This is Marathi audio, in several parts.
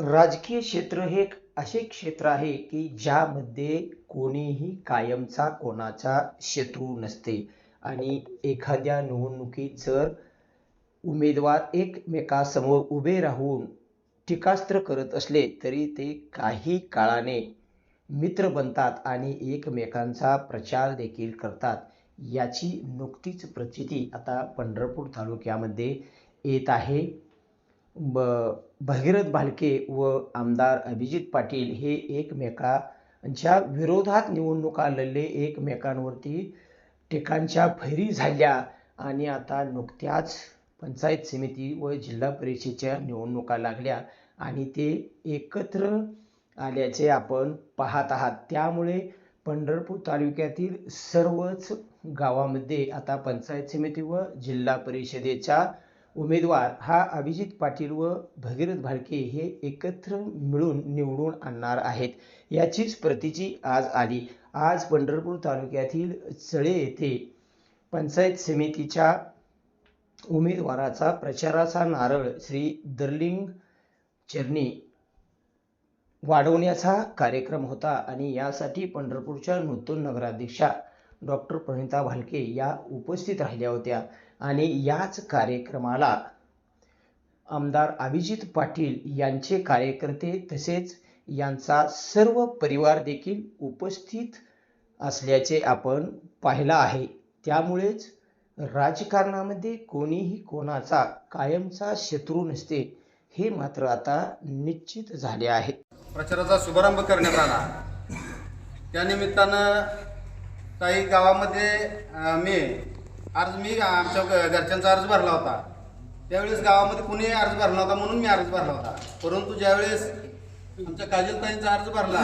राजकीय क्षेत्र हे एक असे क्षेत्र आहे की ज्यामध्ये कोणीही कायमचा कोणाचा शत्रू नसते. आणि एखाद्या निवडणुकीत जर उमेदवार एकमेकासमोर उभे राहून टीकास्त्र करत असले तरी ते काही काळाने मित्र बनतात आणि एकमेकांचा प्रचार देखील करतात. याची नुकतीच प्रचिती आता पंढरपूर तालुक्यामध्ये येत आहे. ब भगीरथ भालके व आमदार अभिजित पाटील हे एकमेकांच्या विरोधात निवडणुका लढले एकमेकांवरती टीकांच्या फैरी झाल्या आणि आता नुकत्याच पंचायत समिती व जिल्हा परिषदेच्या निवडणुका लागल्या आणि ते एकत्र आल्याचे आपण पाहत आहात. त्यामुळे पंढरपूर तालुक्यातील सर्वच गावामध्ये आता पंचायत समिती व जिल्हा परिषदेच्या उमेदवार हा अभिजित पाटील व भगीरथ भालके हे एकत्र मिळून निवडून आणणार आहेत. याचीच प्रतीची आज आली. आज पंढरपूर तालुक्यातील चळे येथे पंचायत समितीच्या उमेदवाराचा प्रचाराचा नारळ श्री दर्लिंग चरणी वाढवण्याचा कार्यक्रम होता आणि यासाठी पंढरपूरच्या नूतन नगराध्यक्षा डॉक्टर प्रणिता भालके या उपस्थित राहिल्या होत्या. आणि याच कार्यक्रमाला आमदार अभिजित पाटील यांचे कार्यकर्ते तसेच यांचा सर्व परिवार देखील उपस्थित असल्याचे आपण पाहिलं आहे. त्यामुळेच राजकारणामध्ये कोणीही कोणाचा कायमचा शत्रू नसते हे मात्र आता निश्चित झाले आहे. प्रचाराचा शुभारंभ करण्यात आला. त्यानिमित्तानं काही गावामध्ये मी अर्ज मी आमच्या घरच्यांचा अर्ज भरला होता. त्यावेळेस गावामध्ये कुणी अर्ज भरला होता म्हणून मी अर्ज भरला होता. परंतु ज्यावेळेस आमच्या काजलताईंचा अर्ज भरला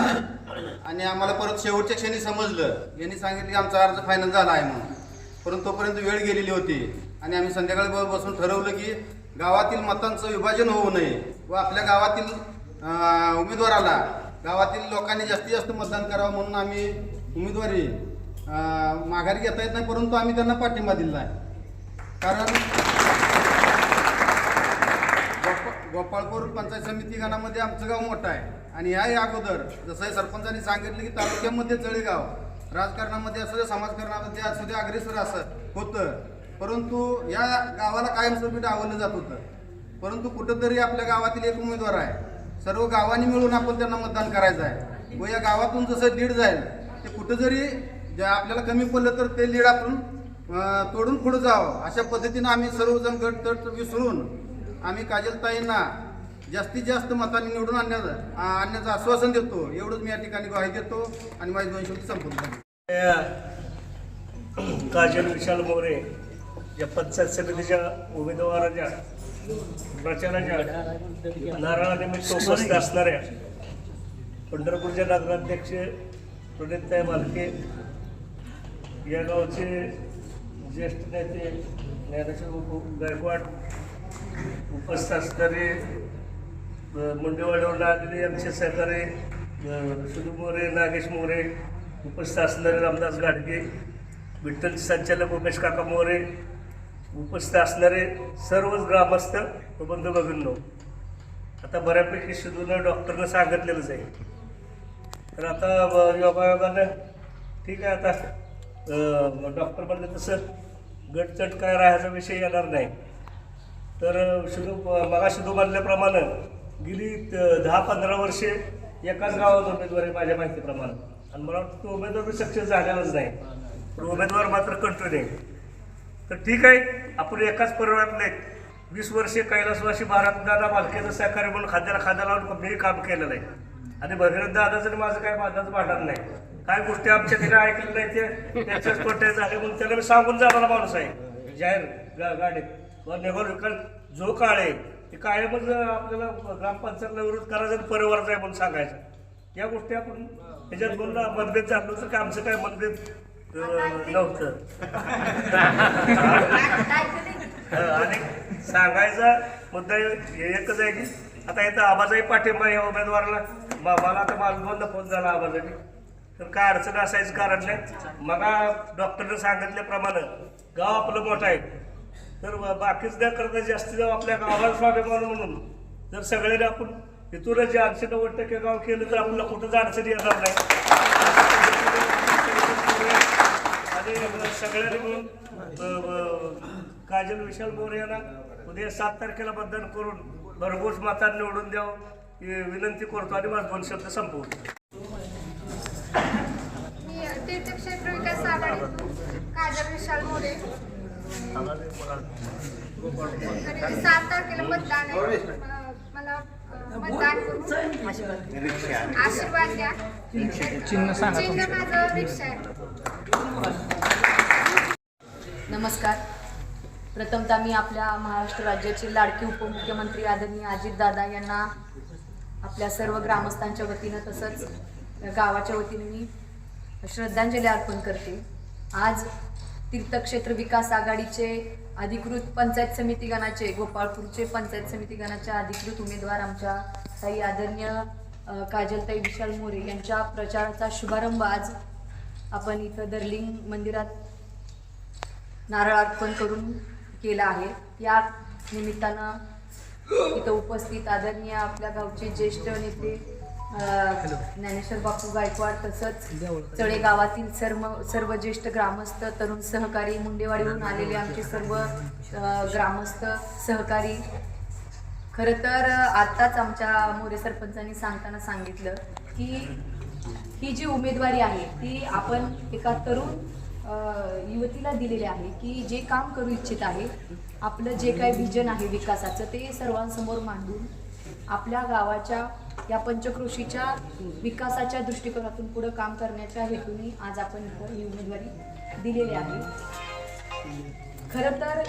आणि आम्हाला परत शेवटच्या क्षणी समजलं यांनी सांगितलं की आमचा अर्ज फायनल झाला आहे म्हणून. परंतु तोपर्यंत वेळ गेलेली होती आणि आम्ही संध्याकाळी बसून ठरवलं की गावातील मतांचं विभाजन होऊ नये व आपल्या गावातील उमेदवाराला गावातील लोकांनी जास्तीत जास्त मतदान करावं म्हणून आम्ही उमेदवारी माघारी घेता येत नाही परंतु आम्ही त्यांना पाठिंबा दिला आहे. कारण गोपाळपूर पंचायत समिती गणामध्ये आमचं गाव मोठं आहे. आणि याही अगोदर जसं सरपंचांनी सांगितलं की तालुक्यामध्ये जळगाव राजकारणामध्ये असू दे समाजकारणामध्ये असू दे अग्रेसर असं होतं. परंतु या गावाला कायमस्वरूपी डावलं जात होतं. परंतु कुठंतरी आपल्या गावातील एक उमेदवार आहे. सर्व गावांनी मिळून आपण त्यांना मतदान करायचं आहे. व या गावातून जसं दीड जाईल ते कुठं जरी जे आपल्याला कमी पडलं तर ते लीड आपण तोडून पुढे जावं. अशा पद्धतीनं आम्ही सर्वजण गट तट विसरून आम्ही काजलताईंना जास्तीत जास्त मतांनी निवडून आणण्याचं आणण्याचं आश्वासन देतो. एवढंच मी या ठिकाणी ग्वाही देतो आणि माझी दोन शब्द संपूर्ण काजल विशाल मोरे या पंचायत समितीच्या उमेदवाराच्या प्रचाराच्या नारळानिमित्त उपस्थित असणाऱ्या पंढरपूरच्या नगराध्यक्ष प्रणितताई मालके या गावचे ज्येष्ठ नेते ज्ञानेश्वर गायकवाड उपस्थित असणारे मुंडेवाड्यावर मुंडेवाडीवरून आलेले आमचे सहकारी सुधू मोरे नागेश मोरे उपस्थित असणारे रामदास गाडगे विठ्ठल संचालक उमेश काका मोरे उपस्थित असणारे सर्वच ग्रामस्थ व बंधू भगिनींनो आता बऱ्यापैकी सुधूनं डॉक्टरनं सांगितलेलंच आहे. तर आता योगायोगानं ठीक आहे आता. डॉक्टर म्हणलं तसं गटचट काय राहायचा विषय येणार नाही. तर शुधू मगा शुधू म्हणल्याप्रमाणे गेली दहा पंधरा वर्षे एकाच गावात उमेदवार आहे माझ्या माहितीप्रमाणे. आणि मला वाटतं तो उमेदवार सक्सेस झालेलाच नाही. पण उमेदवार मात्र कंटिन्यू आहे तर ठीक आहे आपण एकाच परिवारातले वीस वर्षे कैलासवासी भारत दादा मालकेचं सहकार्य म्हणून खाद्याला खाद्या लावून मी काम केलेलं आहे. आणि भगीरथ दादाचं माझं काय माझाच भांडण नाही. काय गोष्टी आमच्या तिने ऐकलं नाही ते त्याच्याच कोट्या झाले म्हणून त्याला मी सांगून जाणारा माणूस आहे. जाहीर गाडीत नेहर कारण जो काळ आहे ते कायमच आपल्याला ग्रामपंचायतला विरोध करायचा परिवाराचा आहे म्हणून सांगायचं. या गोष्टी आपण त्याच्यात बोलणं मतभेद झालं तर काय आमचं काय मतभेद नव्हतं. आणि सांगायचा मुद्दा एकच आहे की आता इथं आबाजाही पाठिंबा या उमेदवाराला. मला आता माझा दोनदा फोन झाला आबाजाने तर काय अडचण असायचं कारण नाही? मला डॉक्टरने सांगितल्याप्रमाणे गाव आपलं मोठं आहे. तर बाकीचं बाकीच न करता जास्तीत जाऊ आपल्या गावाला स्वाभिमान म्हणून जर सगळ्यांनी आपण इथूनच जे ऐंशी नव्वद टक्के गाव केलं तर आपल्याला कुठंच अडचणी येणार नाही. आणि सगळ्यांनी मिळून काजल विशाल मोरे यांना उद्या सात तारखेला मतदान करून भरघोस माता निवडून द्यावं विनंती करतो आणि माझं दोन शब्द संपवतो मी तीर्थक्षेत्र विकास आघाडीतून काजल विशाल मोरे तरी सात तारखेला मतदान आहे. मला मतदान करून आशीर्वाद द्या. चिन्ह माझं रिक्षा आहे. नमस्कार. प्रथमतः मी आपल्या महाराष्ट्र राज्याचे लाडके उपमुख्यमंत्री आदरणीय अजितदादा यांना आपल्या सर्व ग्रामस्थांच्या वतीनं तसंच गावाच्या वतीने मी श्रद्धांजली अर्पण करते. आज तीर्थक्षेत्र विकास आघाडीचे अधिकृत पंचायत समिती गणाचे गोपाळपूरचे पंचायत समिती गणाच्या अधिकृत उमेदवार आमच्या ताई आदरणीय काजलताई विशाल मोरे यांच्या प्रचाराचा शुभारंभ आज आपण इथं दर्लिंग मंदिरात नारळ अर्पण करून केला आहे. या निमित्तानं इथं उपस्थित आदरणीय आपल्या गावचे ज्येष्ठ नेते ज्ञानेश्वर बापू गायकवाड तसंच चळे गावातील सर्व सर्व ज्येष्ठ ग्रामस्थ तरुण सहकारी मुंडेवाडीहून आलेले आमचे सर्व ग्रामस्थ सहकारी. खरं तर आत्ताच आमच्या मोरे सरपंचांनी सांगताना सांगितलं की ही जी उमेदवारी आहे ती आपण एका तरुण युवतीला दिलेली आहे की जे काम करू इच्छित आहे. आपलं जे काही व्हिजन आहे विकासाचं ते सर्वांसमोर मांडून आपल्या गावाच्या या पंचकृषीच्या विकासाच्या दृष्टिकोनातून पुढं काम करण्याच्या हेतूने आज आपण ही उमेदवारी दिलेली आहे. खरं तर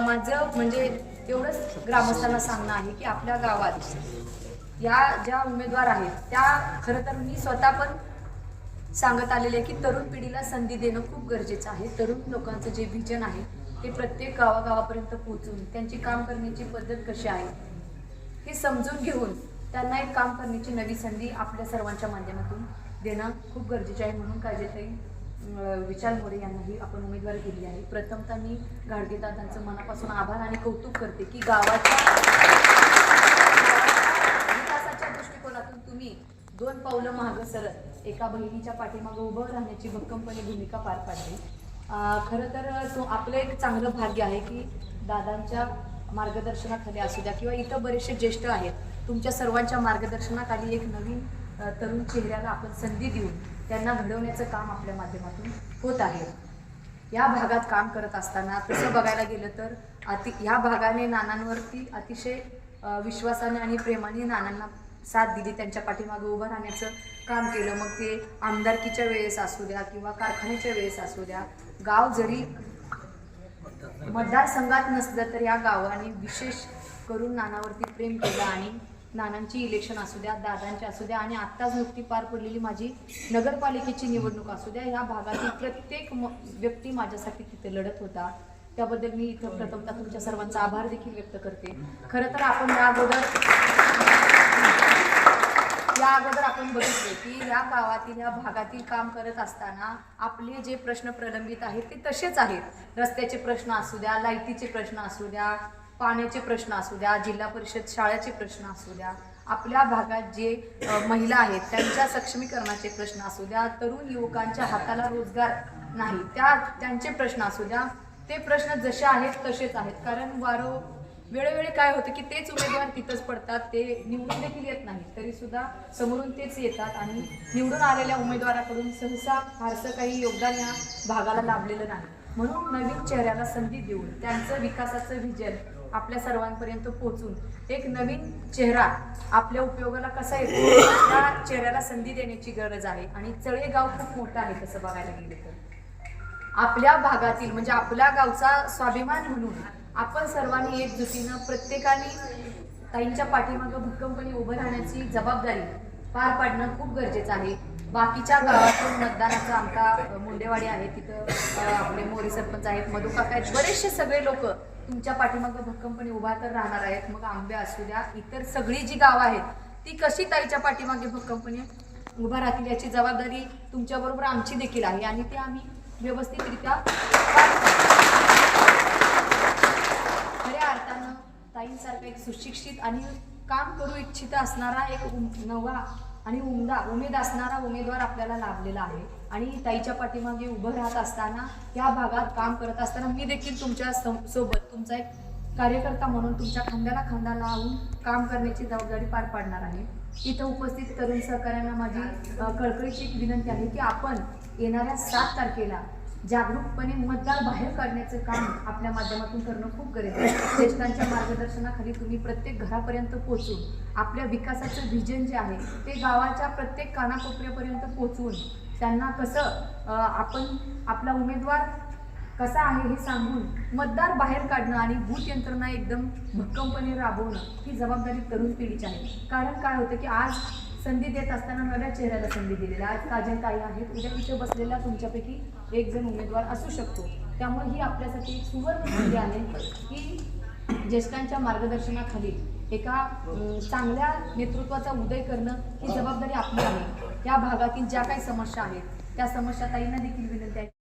माझं म्हणजे एवढंच ग्रामस्थांना सांगणं आहे की आपल्या गावात या ज्या उमेदवार आहेत त्या खरं तर मी स्वतः पण सांगत आलेले आहे की तरुण पिढीला संधी देणं खूप गरजेचं आहे. तरुण लोकांचं जे विजन आहे ते प्रत्येक गावागावापर्यंत पोहोचून त्यांची काम करण्याची पद्धत कशी आहे हे समजून घेऊन त्यांना एक काम करण्याची नवी संधी आपल्या सर्वांच्या माध्यमातून देणं खूप गरजेचे आहे म्हणून काळजीताई विचार मोरे यांनाही आपण उमेदवारी दिली आहे. प्रथमतः मी गाडगेदादांचं मनापासून आभार आणि कौतुक करते की गावाच्या विकासाच्या दृष्टिकोनातून तुम्ही दोन पावलं मागं सरत एका बहिणीच्या पाठीमागं उभं राहण्याची भक्कमपणे भूमिका पार पाडली. खरं तर तो आपलं एक चांगलं भाग्य आहे की दादांच्या मार्गदर्शनाखाली असू द्या किंवा इथं बरेचसे ज्येष्ठ आहेत तुमच्या सर्वांच्या मार्गदर्शनाखाली एक नवीन तरुण चेहऱ्याला आपण संधी देऊन त्यांना घडवण्याचं काम आपल्या माध्यमातून होत आहे. या भागात काम करत असताना तसं बघायला गेलं तर अति ह्या भागाने नानांवरती अतिशय विश्वासाने आणि प्रेमाने नानांना साथ दिली त्यांच्या पाठीमागे उभं राहण्याचं काम केलं. मग ते आमदारकीच्या वेळेस असू द्या किंवा कारखान्याच्या वेळेस असू द्या गाव जरी मतदारसंघात नसलं तर या गावाने विशेष करून नानावरती प्रेम केलं आणि नानांची इलेक्शन असू द्या दादांची असू द्या आणि आत्ताच नुकती पार पडलेली माझी नगरपालिकेची निवडणूक असू द्या या भागातील प्रत्येक व्यक्ती माझ्यासाठी तिथे लढत होता. त्याबद्दल मी इथं प्रथमतः तुमच्या सर्वांचा आभार देखील व्यक्त करते. खरं तर आपण या अगोदर या अगोदर आपण बघितले की या गावातील या भागातील काम करत असताना आपले जे प्रश्न प्रलंबित आहेत ते तसेच आहेत. रस्त्याचे प्रश्न असू द्या लाईटीचे प्रश्न असू द्या पाण्याचे प्रश्न असू द्या जिल्हा परिषद शाळेचे प्रश्न असू द्या आपल्या भागात जे महिला आहेत त्यांच्या सक्षमीकरणाचे प्रश्न असू द्या तरुण युवकांच्या हाताला रोजगार नाही त्या त्यांचे प्रश्न असू द्या ते प्रश्न जसे आहेत तसेच आहेत. कारण वारो वेळोवेळी काय होतं की तेच उमेदवार तिथंच पडतात ते निवडून देखील येत नाही तरी सुद्धा समोरून तेच येतात आणि निवडून आलेल्या उमेदवाराकडून सहसा फारसं काही योगदान या भागाला लाभलेलं नाही. म्हणून नवीन चेहऱ्याला संधी देऊन त्यांचं विकासाचं व्हिजन आपल्या सर्वांपर्यंत पोहोचून. एक नवीन चेहरा आपल्या उपयोगाला कसा येतो? त्या चेहऱ्याला संधी देण्याची गरज आहे. आणि चळेगाव खूप मोठं आहे तसं बघायला गेलं तर. आपल्या भागातील म्हणजे आपल्या गावचा स्वाभिमान म्हणून आपण सर्वांनी एकजुटीनं प्रत्येकाने ताईंच्या पाठीमागं भक्कमपणे उभं राहण्याची जबाबदारी पार पाडणं खूप गरजेचं आहे. बाकीच्या गावातून मतदानाचं आमचा मुंडेवाडी आहे तिथं आपले मोरी सरपंच आहेत मधुकाका आहेत बरेचसे सगळे लोक तुमच्या पाठीमागं भक्कमपणे उभा तर राहणार आहेत. मग आंबे असू द्या इतर सगळी जी गावं आहेत ती कशी ताईच्या पाठीमागे भक्कमपणे उभा राहतील याची जबाबदारी तुमच्याबरोबर आमची देखील आहे आणि ते आम्ही व्यवस्थितरित्या खऱ्या अर्थानं ताईंसारखा एक सुशिक्षित आणि काम करू इच्छित असणारा एक नवा आणि उमदा उमेद असणारा उमेदवार आपल्याला लाभलेला आहे. आणि ताईच्या पाठीमागे उभं राहत असताना या भागात काम करत असताना मी देखील तुमच्यासोबत तुमचा एक कार्यकर्ता म्हणून तुमच्या खांद्याला खांदा लावून काम करण्याची जबाबदारी पार पाडणार आहे. इथं उपस्थित तरुण सहकाऱ्यांना माझी कळकळीची एक विनंती आहे की आपण येणाऱ्या सात तारखेला जागरूकपणे मतदार बाहेर काढण्याचं काम आपल्या माध्यमातून करणं खूप गरजेचं आहे. ज्येष्ठांच्या मार्गदर्शनाखाली तुम्ही प्रत्येक घरापर्यंत पोहोचून आपल्या विकासाचं व्हिजन जे आहे ते गावाच्या प्रत्येक कानाकोपऱ्यापर्यंत पोहोचवून त्यांना कसं आपण आपला उमेदवार कसा आहे हे सांगून मतदार बाहेर काढणं आणि भूत यंत्रणा एकदम भक्कमपणे राबवणं ही जबाबदारी तरुण पिढीची आहे. कारण काय होतं की आज संधी देत असताना नव्या चेहऱ्याला संधी दिलेली आज काजल ताई आहेत. उद्या इथे बसलेल्या तुमच्यापैकी एक जण उमेदवार असू शकतो. त्यामुळे ही आपल्यासाठी एक सुवर्ण संधी आहे की ज्येष्ठांच्या मार्गदर्शनाखाली एका चांगल्या नेतृत्वाचा उदय करणं ही जबाबदारी आपली आहे. या भागातील ज्या काही समस्या आहेत त्या समस्या ताईंना देखील विनंती आहे.